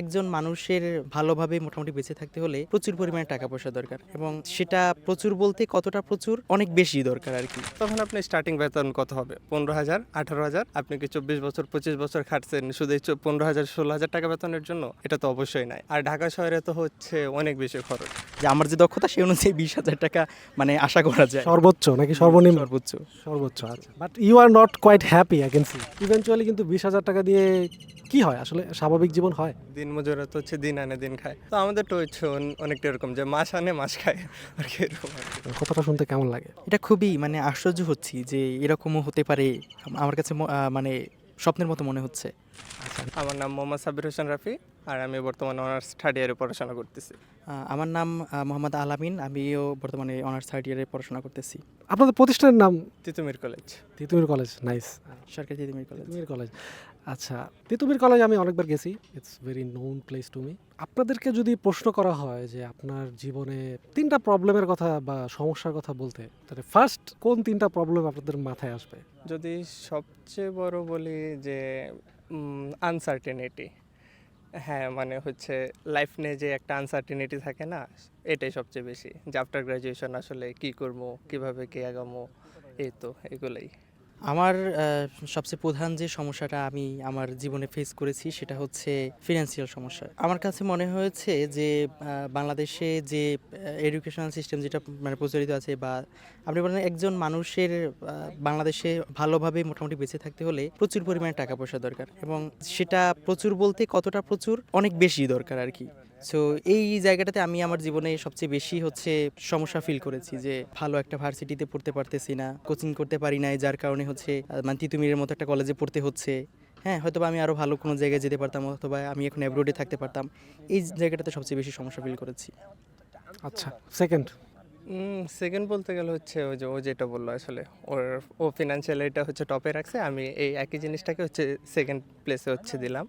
একজন মানুষের ভালোভাবে মোটামুটি বেঁচে থাকতে হলে প্রচুর পরিমাণে টাকা পয়সা দরকার এবং সেটা প্রচুর বলতে কতটা প্রচুর অনেক বেশি দরকার আর কি। তখন আপনি স্টার্টিং বেতন কত হবে? পনেরো হাজার আঠারো হাজার? আপনি কি চব্বিশ বছর পঁচিশ বছর খাটছেন শুধু এই পনেরো হাজার ষোলো হাজার টাকা বেতনের জন্য? এটা তো অবশ্যই নাই। আর ঢাকা শহরে তো হচ্ছে অনেক বেশি খরচ। যে আমার যে দক্ষতা সেই অনুযায়ী বিশ হাজার টাকা মানে আশা করা যায়। সর্বোচ্চ নাকি সর্বনিম্ন? সর্বোচ্চ। সর্বোচ্চ আচ্ছা। But you are not quite happy I can see eventually কিন্তু বিশ হাজার টাকা দিয়ে কি হয়? আসলে স্বাভাবিক জীবন হয়? দিন মজুরা তো হচ্ছে দিন আনে দিন খায়। তো আমাদের তো হচ্ছে অনেকটা এরকম যে মাস আনে মাস খায় আর কি এরকম কথাটা শুনতে কেমন লাগে? এটা খুবই মানে আশ্চর্য হচ্ছি যে এরকমও হতে পারে আমার কাছে মানে স্বপ্নের মতো মনে হচ্ছে। আমার নাম মোহাম্মদ সাবির হোসেন রাফি আর আমি বর্তমানে অনার্স থার্ড ইয়ারে পড়াশোনা করতেছি। আমার নাম মোহাম্মদ আলামিন আমিও বর্তমানে অনার্স থার্ড ইয়ারে পড়াশোনা করতেছি। আপনাদের প্রতিষ্ঠানের নাম? Titumir college. Titumir college nice. সরকারি তিতুমির কলেজ। তিতুমির কলেজ। আচ্ছা তিতুমির কলেজ আমি অনেকবার গেছি। It's very known place to me আপনাদেরকে যদি প্রশ্ন করা হয় যে আপনার জীবনে তিনটা প্রবলেমের কথা বা সমস্যার কথা বলতে, তাহলে ফার্স্ট কোন তিনটা প্রবলেম আপনাদের মাথায় আসবে? যদি সবচেয়ে বড় বলি যে আনসার্টেনিটি হ্যাঁ মানে হচ্ছে লাইফ নিয়ে যে একটা আনসার্টেনিটি থাকে না, এটাই সবচেয়ে বেশি। যে আফটার গ্র্যাজুয়েশন আসলে কি করব, কীভাবে কে আগামো, এই তো, এগুলোই। আমার সবচেয়ে প্রধান যে সমস্যাটা আমি আমার জীবনে ফেস করেছি সেটা হচ্ছে ফিনান্সিয়াল সমস্যা। আমার কাছে মনে হয়েছে যে বাংলাদেশে যে এডুকেশনাল সিস্টেম যেটা মানে প্রচলিত আছে বা আপনি বলেন একজন মানুষের বাংলাদেশে ভালোভাবে মোটামুটি বেঁচে থাকতে হলে প্রচুর পরিমাণে টাকা পয়সা দরকার এবং সেটা প্রচুর বলতে কতটা প্রচুর, অনেক বেশি দরকার আর কি। সো এই জায়গাটাতে আমি আমার জীবনে সবচেয়ে বেশি হচ্ছে সমস্যা ফিল করেছি যে ভালো একটা ভার্সিটিতে পড়তে পারতেছি না কোচিং করতে পারি নাই যার কারণে হচ্ছে মানে তিতুমিরের মতো একটা কলেজে পড়তে হচ্ছে। হ্যাঁ হয়তো আমি আরও ভালো কোনো জায়গায় যেতে পারতাম অথবা আমি এখন অ্যাব্রোডে থাকতে পারতাম। এই জায়গাটাতে সবচেয়ে বেশি সমস্যা ফিল করেছি। আচ্ছা সেকেন্ড সেকেন্ড বলতে গেলে হচ্ছে ওই যে ও যেটা বলল আসলে ওর ও ফিনান্সিয়াল এটা হচ্ছে টপে রাখছে আমি এই একই জিনিসটাকে হচ্ছে সেকেন্ড প্লেসে হচ্ছে দিলাম।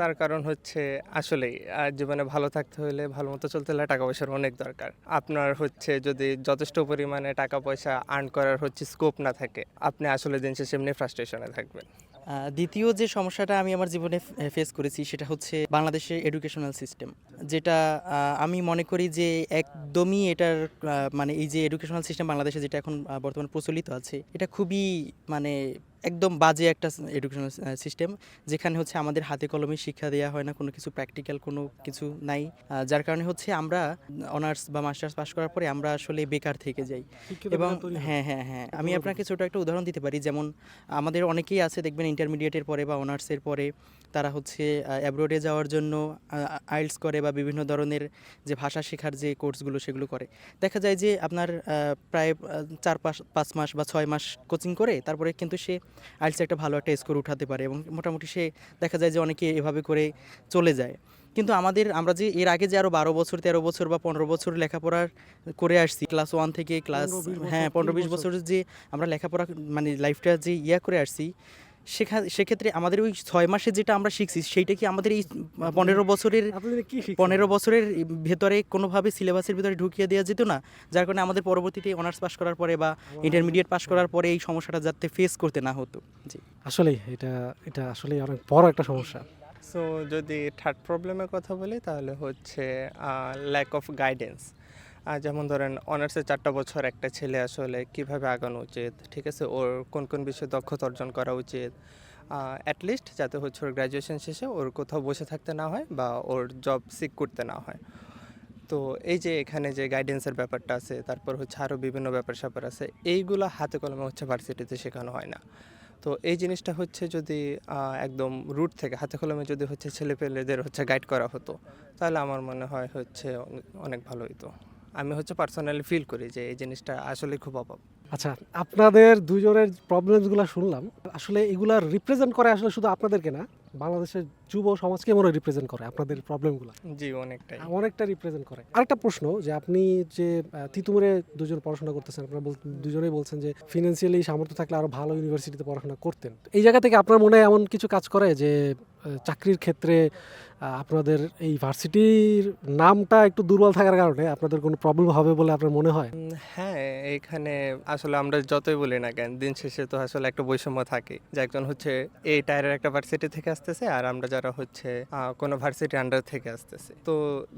তার কারণ হচ্ছে আসলেই জীবনে ভালো থাকতে হলে ভালো মতো চলতে হলে টাকা পয়সার অনেক দরকার। আপনার হচ্ছে যদি যথেষ্ট পরিমাণে টাকা পয়সা আর্ন করার হচ্ছে স্কোপ না থাকে, আপনি আসলে দিন শেষে এমনি ফ্রাস্ট্রেশনে থাকবেন। দ্বিতীয় যে সমস্যাটা আমি আমার জীবনে ফেস করেছি সেটা হচ্ছে বাংলাদেশের এডুকেশনাল সিস্টেম যেটা আমি মনে করি যে একদমই এটার মানে এই যে এডুকেশনাল সিস্টেম বাংলাদেশে যেটা এখন বর্তমানে প্রচলিত আছে, এটা খুবই মানে একদম বাজে একটা এডুকেশনাল সিস্টেম যেখানে হচ্ছে আমাদের হাতে কলমে শিক্ষা দেওয়া হয় না কোনো কিছু প্র্যাকটিক্যাল কোনো কিছু নাই। যার কারণে হচ্ছে আমরা অনার্স বা মাস্টার্স পাশ করার পরে আমরা আসলে বেকার থেকে যাই। এবং হ্যাঁ। হ্যাঁ হ্যাঁ আমি আপনাকে ছোট একটা উদাহরণ দিতে পারি যেমন আমাদের অনেকেই আছে দেখবেন ইন্টারমিডিয়েটের পরে বা অনার্সের পরে তারা হচ্ছে অ্যাব্রোডে যাওয়ার জন্য আইলস করে বা বিভিন্ন ধরনের যে ভাষা শেখার যে কোর্সগুলো সেগুলো করে। দেখা যায় যে আপনার প্রায় চার পাঁচ পাঁচ মাস বা ছয় মাস কোচিং করে তারপরে কিন্তু সে আইলসে একটা ভালো একটা স্কোর উঠাতে পারে এবং মোটামুটি সে দেখা যায় যে অনেকে এভাবে করে চলে যায়। কিন্তু আমাদের আমরা যে এর আগে যে আরও বারো বছর তেরো বছর বা পনেরো বছর লেখাপড়ার করে আসছি ক্লাস ওয়ান থেকে ক্লাস 15, 20 বছর, হ্যাঁ পনেরো বিশ বছরের বছর। যে আমরা লেখাপড়া মানে লাইফটা যে ইয়া করে আসছি সেখা সেক্ষেত্রে আমাদের ওই ছয় মাসে যেটা আমরা শিখছি সেইটা কি আমাদের এই পনেরো বছরের আপনাদের কি পনেরো বছরের ভেতরে কোনোভাবে সিলেবাসের ভিতরে ঢুকিয়ে দেওয়া যেত না? যার কারণে আমাদের পরবর্তীতে অনার্স পাস করার পরে বা ইন্টারমিডিয়েট পাস করার পরে এই সমস্যাটা যাতে ফেস করতে না হতো। জি। আসলে এটা এটা আসলে অনেক বড় একটা সমস্যা। সো যদি থার্ড প্রবলেমের কথা বলি তাহলে হচ্ছে ল্যাক অফ গাইডেন্স যেমন ধরেন অনার্সের চারটা বছর একটা ছেলে আসলে কীভাবে আগানো উচিত? ঠিক আছে? ওর কোন কোন বিষয়ে দক্ষতা অর্জন করা উচিত? অ্যাটলিস্ট যাতে হচ্ছে ওর গ্র্যাজুয়েশন শেষে ওর কোথাও বসে থাকতে না হয় বা ওর জব সিক করতে না হয়। তো এই যে এখানে যে গাইডেন্সের ব্যাপারটা আছে, তারপর হচ্ছে আরও বিভিন্ন ব্যাপার স্যাপার আছে, এইগুলো হাতে কলমে হচ্ছে ভার্সিটিতে শেখানো হয় না। তো এই জিনিসটা হচ্ছে যদি একদম রুট থেকে হাতে কলমে যদি হচ্ছে ছেলেপেলেদের হচ্ছে গাইড করা হতো, তাহলে আমার মনে হয় হচ্ছে অনেক ভালো হতো আমি হচ্ছে পার্সোনালি ফিল করি যে এই জিনিসটা আসলে খুব অভাব। আচ্ছা আপনাদের দুজনের প্রবলেমসগুলো শুনলাম। আসলে এগুলা রিপ্রেজেন্ট করে আসলে শুধু আপনাদেরকে না বাংলাদেশের যুব সমাজকে মনে রিপ্রেজেন্ট করে আপনাদের প্রবলেমগুলো জি অনেকটাই। অনেকটা রিপ্রেজেন্ট করে। আরেকটা প্রশ্ন যে আপনি যে তিতুমিরে দুজন পড়াশোনা করতেছেন আপনারা দুজনেই বলছেন যে ফিনান্সিয়ালি সামর্থ্য থাকলে আরও ভালো ইউনিভার্সিটিতে পড়াশোনা করতেন। এই জায়গা থেকে আপনার মনে এমন কিছু কাজ করে যে চাকরির ক্ষেত্রে আপনাদের এই ভার্সিটির নামটা একটু দুর্বল থাকার কারণে আপনাদের কোনো প্রবলেম হবে বলে আপনার মনে হয়? হ্যাঁ এইখানে আসলে আমরা যতই বলি না কেন, দিন শেষে তো আসলে একটা বৈষম্য থাকে। যে একজন হচ্ছে এই টায়ারের একটা ভার্সিটি থেকে আসতেছে আর আমরা যারা হচ্ছে কোনো ভার্সিটি আন্ডার থেকে আসতেছে। তো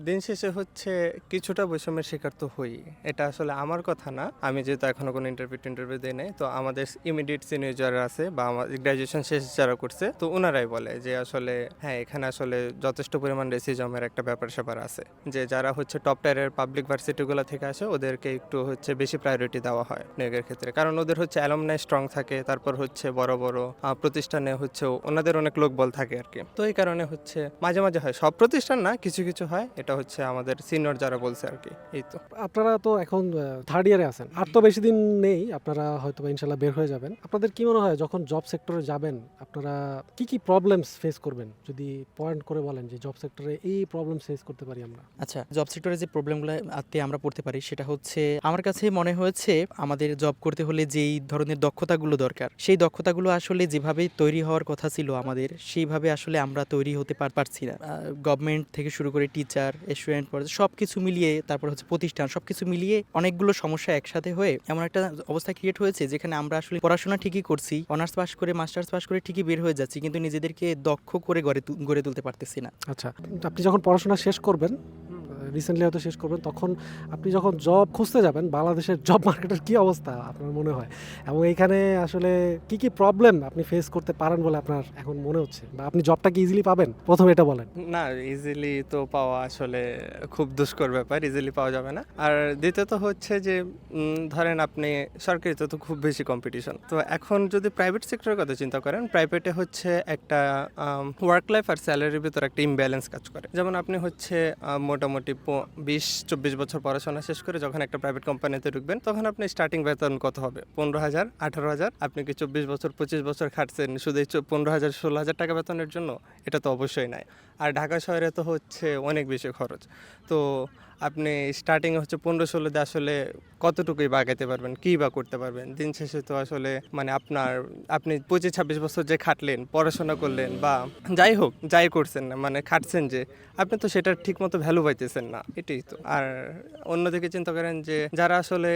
দিন শেষে হচ্ছে কিছুটা বৈষম্যের শিকার তো হই। এটা আসলে আমার কথা না। আমি যেহেতু এখনও কোনো ইন্টারভিউ ইন্টারভিউ দিই নাই, তো আমাদের ইমিডিয়েট সিনিয়র যারা আছে বা আমাদের গ্র্যাজুয়েশন শেষ যারা করছে, তো ওনারাই বলে যে আসলে হ্যাঁ এখানে আসলে যথেষ্ট পরিমাণ রেসিজমের একটা ব্যাপার স্যাপার আছে। যে যারা হচ্ছে টপ টায়ারের পাবলিক ভার্সিটিগুলো থেকে আসে, ওদেরকে একটু হচ্ছে বেশি প্রায়োরিটি দেওয়া হয় নিয়োগের ক্ষেত্রে। কারণ ওদের হচ্ছে অ্যালমনাই স্ট্রং থাকে, তারপর হচ্ছে বড় বড় প্রতিষ্ঠানে হচ্ছে ওনাদের অনেক লোক বল থাকে আর কি। তো এই কারণে হচ্ছে মাঝে মাঝে হয়। সব প্রতিষ্ঠান না, কিছু কিছু হয়, এটা হচ্ছে আমাদের সিনিয়র যারা বলছে আর কি, এই তো। আপনারা তো এখন থার্ড ইয়ারে আছেন। আর তো বেশি দিন নেই, আপনারা হয়তো ইনশাল্লাহ বের হয়ে যাবেন। আপনাদের কি মনে হয়, যখন জব সেক্টরে যাবেন, আপনারা কি কি প্রবলেমস ফেস করবেন? যদি পয়েন্ট করে বলেন। যে জব সেক্টরে এই প্রবলেম ফেস করতে পারি আমরা। আচ্ছা জব সেক্টরে যে প্রবলেমগুলো আত্মে আমরা পড়তে পারি সেটা হচ্ছে আমার কাছে মনে হয়েছে আমাদের জব করতে হলে যেই ধরনের দক্ষতাগুলো দরকার, সেই দক্ষতাগুলো আসলে যেভাবে তৈরি হওয়ার কথা ছিল আমাদের, সেইভাবে আসলে আমরা তৈরি হতে পারছি না। গভর্নমেন্ট থেকে শুরু করে টিচার স্টুডেন্ট সব কিছু মিলিয়ে, তারপর হচ্ছে প্রতিষ্ঠান সব কিছু মিলিয়ে অনেকগুলো সমস্যা একসাথে হয়ে এমন একটা অবস্থা ক্রিয়েট হয়েছে যেখানে আমরা আসলে পড়াশোনা ঠিকই করছি অনার্স পাস করে মাস্টার্স পাস করে ঠিকই বের হয়ে যাচ্ছি, কিন্তু নিজেদেরকে দক্ষ করে গড়ে গড়ে তুলতে পারতেছি না। আচ্ছা আপনি যখন পড়াশোনা শেষ করবেন রিসেন্টলি হয়তো শেষ করবেন, তখন আপনি যখন জব খুঁজতে যাবেন, বাংলাদেশের জব মার্কেটের কি অবস্থা আপনার মনে হয়? এবং এখানে আসলে কি কি প্রবলেম আপনি ফেস করতে পারেন বলে আপনার এখন মনে হচ্ছে? বা আপনি জবটা কি ইজিলি পাবেন? প্রথমে এটা বলেন। না ইজিলি তো পাওয়া আসলে খুব দুষ্কর ব্যাপার ইজিলি পাওয়া যাবে না। আর দ্বিতীয়ত হচ্ছে যে ধরেন আপনি সরকারিতে তো খুব বেশি কম্পিটিশন তো এখন যদি প্রাইভেট সেক্টরের কথা চিন্তা করেন প্রাইভেটে হচ্ছে একটা ওয়ার্ক লাইফ আর স্যালারির ভিতর একটা ইমব্যালেন্স কাজ করে। যেমন আপনি হচ্ছে মোটামুটি বিশ, চব্বিশ বছর পড়াশোনা শেষ করে যখন একটা প্রাইভেট কোম্পানিতে ঢুকবেন, তখন আপনি স্টার্টিং বেতন কত হবে? পনেরো হাজার, আঠারো হাজার? আপনি কি চব্বিশ বছর, পঁচিশ বছর খাটছেন শুধু এই পনেরো হাজার, ষোলো হাজার টাকা বেতনের জন্য? এটা তো অবশ্যই নাই। আর ঢাকা শহরে তো হচ্ছে অনেক বেশি খরচ। তো আপনি স্টার্টিং হচ্ছে পনেরো ষোলোতে আসলে কতটুকুই বাগাইতে পারবেন? কী বা করতে পারবেন? দিন শেষে তো আসলে মানে আপনার, আপনি পঁচিশ ছাব্বিশ বছর যে খাটলেন, পড়াশোনা করলেন বা যাই হোক, যাই করছেন না মানে খাটছেন যে, আপনি তো সেটার ঠিক মতো ভ্যালু পাইতেছেন না, এটাই তো। আর অন্যদিকে চিন্তা করেন যে, যারা আসলে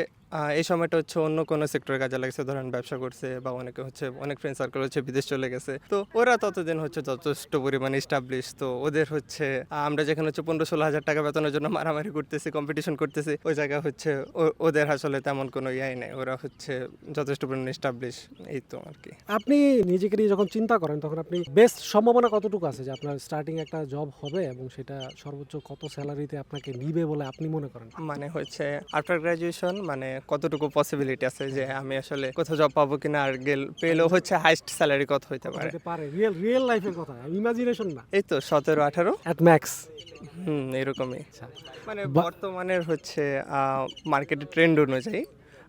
এই সময়টা হচ্ছে অন্য কোনো সেক্টরে কাজে লাগছে ধরেন ব্যবসা করছে বা অনেকে হচ্ছে অনেক ফ্রেন্ড সার্কেল হচ্ছে বিদেশ চলে গেছে। তো ওরা ততদিন হচ্ছে যথেষ্ট পরিমাণে স্টাবলিশ তো ওদের হচ্ছে আমরা যেখানে হচ্ছে পনেরো ষোলো হাজার টাকা বেতনের জন্য মারামারি করতেছি কম্পিটিশন করতেছি ওই জায়গায় হচ্ছে ওদের আসলে তেমন কোনো ইয়াই নেই। ওরা হচ্ছে যথেষ্ট পরিমাণে স্টাবলিশ এই তো আর কি। আপনি নিজেকে নিয়ে যখন চিন্তা করেন তখন আপনি বেস্ট সম্ভাবনা কতটুকু আছে যে আপনার স্টার্টিং একটা জব হবে এবং সেটা সর্বোচ্চ কত স্যালারিতে আপনাকে নিবে বলে আপনি মনে করেন? মানে হচ্ছে আফটার গ্রাজুয়েশন মানে কতটুকু পসিবিলিটি আছে যে আমি আসলে কোথাও জব পাবো কিনা আর গেল পেলেও হচ্ছে হাইস্ট স্যালারি কত হইতে পারে? পারে। রিয়েল রিয়েল লাইফের কথা ইমাজিনেশন না। এই তো সতেরো আঠারো? অ্যাট ম্যাক্স হুম এরকমই। আচ্ছা। মানে বর্তমানের হচ্ছে মার্কেটের ট্রেন্ড অনুযায়ী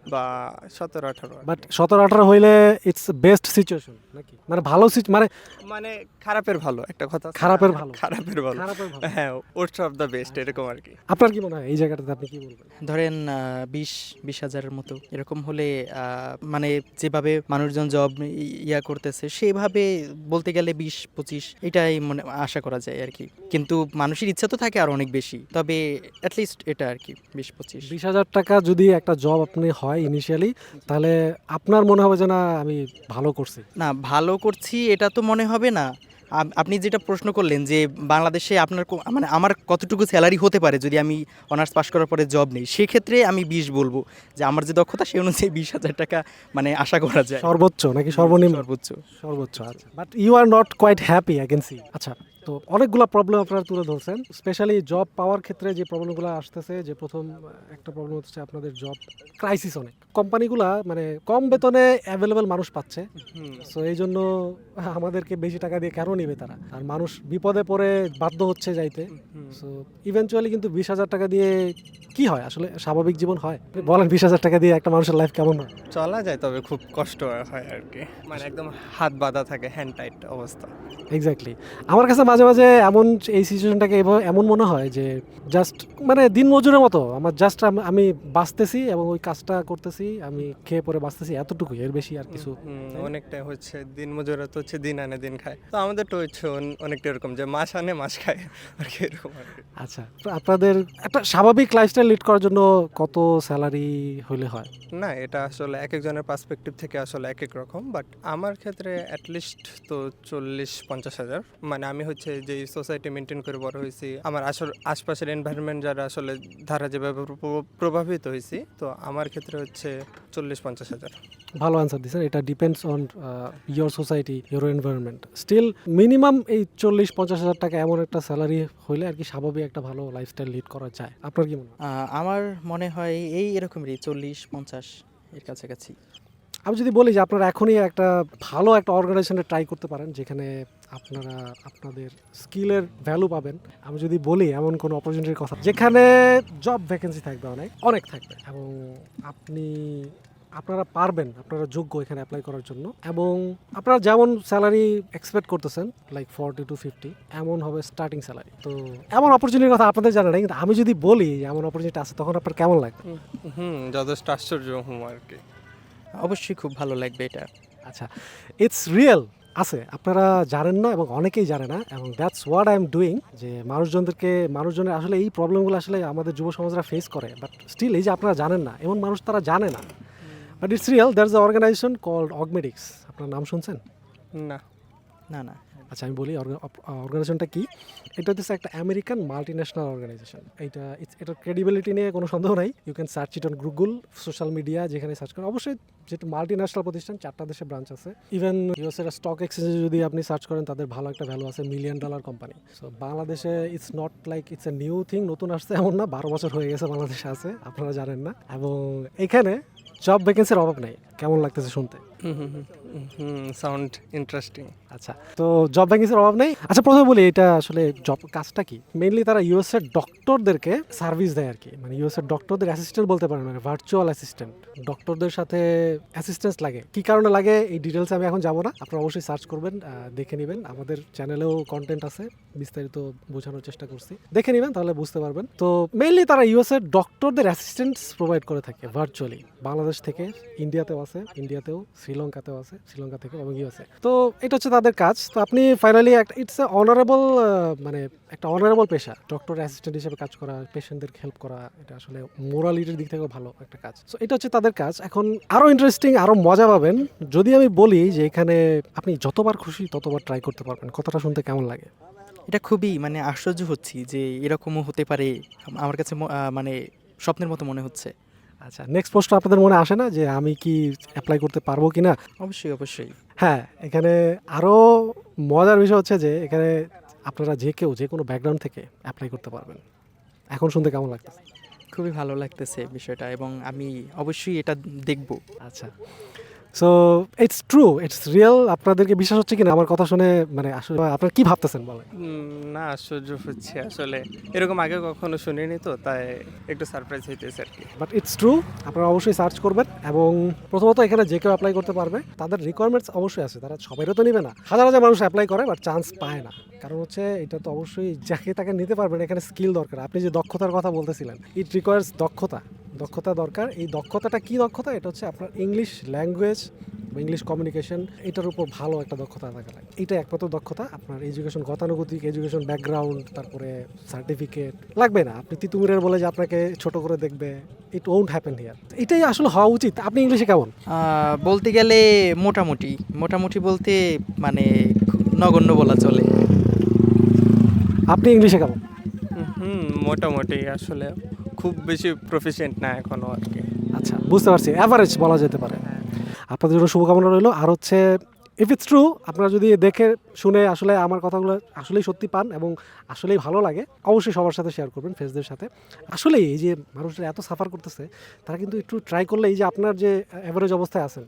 বা সতেরো আঠারো বাট সতেরো আঠারো হইলে ইটস বেস্ট সিচুয়েশন নাকি? মানে ভালো সিচ মানে মানে খারাপের ভালো একটা কথা খারাপের ভালো। খারাপের ভালো। হ্যাঁ ওটস অফ দ্য বেস্ট এরকম আর কি। আপনার কি মনে হয় এই জায়গাটাতে আপনি কি বলবেন? ধরেন বিশ বিশ হাজারের মতো এরকম হলে আহ, মানে যেভাবে মানুষজন জব ইয়া করতেছে সেভাবে বলতে গেলে বিশ পঁচিশ এটাই মনে আশা করা যায় আর কি। কিন্তু মানুষের ইচ্ছা তো থাকে আর অনেক বেশি তবে অ্যাটলিস্ট এটা আর কি বিশ পঁচিশ। বিশ হাজার টাকা যদি একটা জব আপনি হয় ইনিশিয়ালি তাহলে আপনার মনে হবে যে না আমি ভালো করছি। না ভালো করছি এটা তো মনে হবে না। আপনি যেটা প্রশ্ন করলেন যে বাংলাদেশে আপনার মানে আমার কতটুকু স্যালারি হতে পারে যদি আমি অনার্স পাস করার পরে জব নেই? সেক্ষেত্রে আমি বিশ বলব যে আমার যে দক্ষতা সেই অনুযায়ী বিশ হাজার টাকা মানে আশা করা যায়। সর্বোচ্চ নাকি সর্বনিম্ন? সর্বোচ্চ। সর্বোচ্চ আচ্ছা। But you are not quite happy I can see আচ্ছা তো অনেকগুলো প্রবলেম আপনারা তুলে ধরছেন। স্পেশালি জব পাওয়ার ক্ষেত্রে যে প্রবলেমগুলো আসতেছে যে প্রথম একটা প্রবলেম হচ্ছে আপনাদের জব ক্রাইসিস অনেক। কোম্পানিগুলা মানে কম বেতনে অ্যাভেলেবেল মানুষ পাচ্ছে। সো এই জন্য আমাদেরকে বেশি টাকা দিয়ে কেন নেবে তারা? আর মানুষ বিপদে পড়ে বাধ্য হচ্ছে যাইতে। সো ইভেনচুয়ালি কিন্তু বিশ হাজার টাকা দিয়ে কি হয়? আসলে স্বাভাবিক জীবন হয়। বলেন বিশ হাজার টাকা দিয়ে একটা মানুষের লাইফ কেমন হয়? চলা যায় তবে খুব কষ্ট হয় আর কি। মানে একদম হাত বাঁধা থাকে হ্যান্ড টাইট অবস্থা। এক্স্যাক্টলি আমার কাছে মাঝে মাঝে এমন এই সিচুয়েশনটাকে এমন মনে হয় যে জাস্ট মানে দিন মজুরের মতো আমার জাস্ট আমি বাঁচতেছি এবং ওই কাজটা করতেছি আমি খেয়ে পরে বাঁচতেছি এতটুকুই এর বেশি আর কিছু হুম, অনেকটাই হচ্ছে দিন মজুরা তো হচ্ছে দিন আনে দিন খায়। তো আমাদের তো হচ্ছে অন- অনেকটা এরকম যে মাস আনে মাস খায় আর কি এরকম আচ্ছা তো আপনাদের একটা স্বাভাবিক লাইফস্টাইল লিড করার জন্য কত স্যালারি হলে হয়? না এটা আসলে এক একজনের পার্সপেক্টিভ থেকে আসলে এক এক রকম বাট আমার ক্ষেত্রে অ্যাটলিস্ট তো চল্লিশ পঞ্চাশ হাজার মানে আমি হচ্ছে যে সোসাইটি মেনটেন করে বড় হয়েছি। আমার আসল আশপাশের এনভায়রনমেন্ট যারা আসলে ধারা যেভাবে প্রভাবিত হয়েছি তো আমার ক্ষেত্রে হচ্ছে চল্লিশ পঞ্চাশ হাজার। ভালো অ্যান্সার দিয়েছেন এটা depends on your society your environment still minimum এই চল্লিশ পঞ্চাশ হাজার টাকা এমন একটা স্যালারি হলে আর কি স্বাভাবিক একটা ভালো লাইফস্টাইল লিড করা যায়। আপনার কি মনে হয়? আমার মনে হয় এই এরকমই চল্লিশ পঞ্চাশ এর কাছাকাছি। আমি যদি বলি যে আপনারা এখনই একটা ভালো একটা অর্গানাইজেশনে ট্রাই করতে পারেন, যেখানে আপনারা আপনাদের স্কিলের ভ্যালু পাবেন, আমি যদি বলি এমন কোনো অপরচুনিটির কথা, যেখানে জব ভ্যাকেন্সি থাকবে অনেক অনেক থাকবে এবং আপনি, আপনারা পারবেন, আপনারা যোগ্য এখানে অ্যাপ্লাই করার জন্য এবং আপনারা যেমন স্যালারি এক্সপেক্ট করতেছেন লাইক ফর্টি টু ফিফটি এমন হবে স্টার্টিং স্যালারি তো এমন অপরচুনিটির কথা আপনাদের জানা নেই, কিন্তু আমি যদি বলি এমন অপরচুনিটি আছে, তখন আপনার কেমন লাগবে? হুম, যথেষ্ট আশ্চর্য হুম, আর কি। অবশ্যই খুব ভালো লাগবে এটা। আচ্ছা ইটস রিয়েল আছে আপনারা জানেন না এবং অনেকেই জানে না এবং that's what I am doing যে মানুষজনদেরকে মানুষজনের আসলে এই প্রবলেমগুলো আসলে আমাদের যুব সমাজরা ফেস করে বাট স্টিল এই যে আপনারা জানেন না এমন মানুষ তারা জানে না। But it's real that's the organisation called Augmatics আপনার নাম শুনছেন? না। না না। আচ্ছা আমি বলি অর্গানাইজেশনটা কি? এটা হচ্ছে একটা আমেরিকান মাল্টি ন্যাশনাল অর্গানাইজেশন এটা এটার ক্রেডিবিলিটি নিয়ে কোনো সন্দেহ নাই। You can search it on Google social media যেখানে সার্চ করেন। অবশ্যই যেটা মাল্টি ন্যাশনাল প্রতিষ্ঠান, চারটা দেশে ব্রাঞ্চ আছে। ইভেন ইউএসের স্টক এক্সচেঞ্জে যদি আপনি সার্চ করেন, তাদের ভালো একটা ভ্যালু আছে মিলিয়ন ডলার কোম্পানি সো বাংলাদেশে it's not like it's a new thing নতুন আসছে এমন না। বারো বছর হয়ে গেছে বাংলাদেশে আছে, আপনারা জানেন না। এবং এখানে জব ভ্যাকেন্সির অভাব নেই। কেমন লাগতেছে শুনতে? সাউন্ড ইন্টারেস্টিং আচ্ছা তো জব অভাব নেই? আচ্ছা প্রথমে বলি, এটা আসলে জব কাজটা কি? মেইনলি তারা ইউএস এর ডক্টরদেরকে সার্ভিস দেয় আর কি মানে ইউএস এর ডক্টরদের অ্যাসিস্ট্যান্ট বলতে পারেন মানে ভার্চুয়াল অ্যাসিস্ট্যান্ট ডক্টরদের সাথে অ্যাসিস্ট্যান্স লাগে। কি কারণে লাগে? এই ডিটেলস আমি এখন যাব না। আপনারা অবশ্যই সার্চ করবেন দেখে নেবেন। আমাদের চ্যানেলেও কন্টেন্ট আছে, বিস্তারিত বোঝানোর চেষ্টা করছি। দেখে নেবেন, তাহলে বুঝতে পারবেন। তো মেইনলি তারা ইউএস এর ডক্টরদের অ্যাসিস্ট্যান্টস প্রোভাইড করে থাকে ভার্চুয়ালি বাংলাদেশ থেকে ইন্ডিয়াতেও আছে ইন্ডিয়াতেও শ্রীলঙ্কাতেও আছে, শ্রীলঙ্কা থেকে এবং ইউএসএ তো এটা হচ্ছে তাদের কাজ। তো আপনি ফাইনালি একটা ইটস এ অনারেবল মানে একটা অনারেবল পেশা ডক্টর অ্যাসিস্ট্যান্ট হিসেবে কাজ করা পেশেন্টদের হেল্প করা, এটা আসলে মোরালিটির দিক থেকেও ভালো একটা কাজ। সো এটা হচ্ছে তাদের কাজ। এখন আরও ইন্টারেস্টিং আরও মজা পাবেন, যদি আমি বলি যে এখানে আপনি যতবার খুশি ততবার ট্রাই করতে পারবেন। কথাটা শুনতে কেমন লাগে? এটা খুবই মানে আশ্চর্য হচ্ছি যে এরকমও হতে পারে, আমার কাছে মানে স্বপ্নের মতো মনে হচ্ছে। আচ্ছা নেক্সট প্রশ্ন আপনাদের মনে আসে না যে আমি কি অ্যাপ্লাই করতে পারব কি না অবশ্যই অবশ্যই। হ্যাঁ এখানে আরও মজার বিষয় হচ্ছে যে এখানে আপনারা যে কেউ যে কোনো ব্যাকগ্রাউন্ড থেকে অ্যাপ্লাই করতে পারবেন। এখন শুনতে কেমন লাগতেছে? খুবই ভালো লাগতেছে বিষয়টা এবং আমি অবশ্যই এটা দেখব। আচ্ছা। So it's true it's real আপনাদেরকে বিশ্বাস হচ্ছে কিনা? আমার কথা শুনে মানে আসলে আপনারা কি ভাবতেছেন বলে না আশ্চর্য হচ্ছে। আসলে এরকম আগে কখনো শুনিনি তো তাই একটু সারপ্রাইজ হইতেছে আর কি। বাট ইটস ট্রু আপনারা অবশ্যই সার্চ করবেন এবং প্রথমত এখানে যে কেউ অ্যাপ্লাই করতে পারবে তাদের রিকোয়ারমেন্টস অবশ্যই আছে। তারা সবাইরও তো নেবে না। হাজার হাজার মানুষ অ্যাপ্লাই করে বাট চান্স পায় না। কারণ হচ্ছে এটা তো অবশ্যই যাকে তাকে নিতে পারবেন এখানে স্কিল দরকার। আপনি যে দক্ষতার কথা বলতেছিলেন ইট রিকোয়ার্স দক্ষতা। দক্ষতা দরকার। এই দক্ষতাটা কি দক্ষতা? এটা হচ্ছে আপনার ইংলিশ ল্যাঙ্গুয়েজ বা ইংলিশ কমিউনিকেশন এটার উপর ভালো একটা দক্ষতা থাকা লাগে। এটা একমাত্র দক্ষতা। আপনার এডুকেশন গতানুগতিক এডুকেশন ব্যাকগ্রাউন্ড তারপরে সার্টিফিকেট লাগবে না। আপনি তিতুমিরের বলে যে আপনাকে ছোট করে দেখবে ইট ওন্ট হ্যাপেন হিয়ার এটাই আসলে হওয়া উচিত। আপনি ইংলিশে কেমন? বলতে গেলে মোটামুটি। মোটামুটি বলতে মানে নগণ্য বলা চলে। আপনি ইংলিশে কেমন? হুম মোটামুটি আসলে। খুব বেশি প্রফিসিয়েন্ট না এখনও আর কি। আচ্ছা বুঝতে পারছি। অ্যাভারেজ বলা যেতে পারে। আপনাদের জন্য শুভকামনা রইল। আর হচ্ছে ইফ ইটস ট্রু আপনারা যদি দেখে শুনে আসলে আমার কথাগুলো আসলেই সত্যি পান এবং আসলেই ভালো লাগে অবশ্যই সবার সাথে শেয়ার করবেন ফেসদের সাথে। আসলে এই যে মানুষরা এত সাফার করতেছে তারা কিন্তু একটু ট্রাই করলে এই যে আপনার যে অ্যাভারেজ অবস্থায় আছেন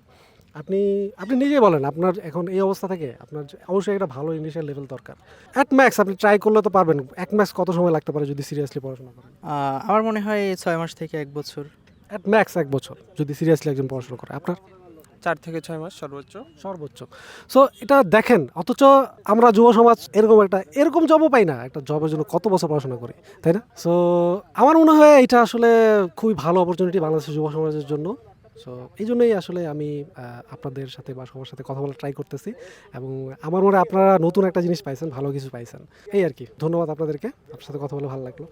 আপনি আপনি নিজেই বলেন আপনার এখন এই অবস্থা থেকে আপনার অবশ্যই একটা ভালো ইনিশিয়াল লেভেল দরকার। অ্যাট ম্যাক্স আপনি ট্রাই করলে তো পারবেন এক ম্যাক্স কত সময় লাগতে পারে যদি সিরিয়াসলি পড়াশোনা করেন? আমার মনে হয় ছয় মাস থেকে এক বছর। অ্যাট ম্যাক্স এক বছর যদি সিরিয়াসলি একজন পড়াশোনা করে আপনার? চার থেকে ছয় মাস সর্বোচ্চ। সর্বোচ্চ। সো এটা দেখেন অথচ আমরা যুব সমাজ এরকম একটা এরকম জবও পাই না একটা জবের জন্য কত বছর পড়াশোনা করি তাই না? সো আমার মনে হয় এটা আসলে খুবই ভালো অপরচুনিটি বাংলাদেশের যুব সমাজের জন্য। সো এই জন্যই আসলে আমি আপনাদের সাথে বা সবার সাথে কথা বলা ট্রাই করতেছি এবং আমার মনে আপনারা নতুন একটা জিনিস পাইছেন, ভালো কিছু পাইছেন। এই আর কি, ধন্যবাদ আপনাদেরকে। আপনার সাথে কথা বলে ভালো লাগল।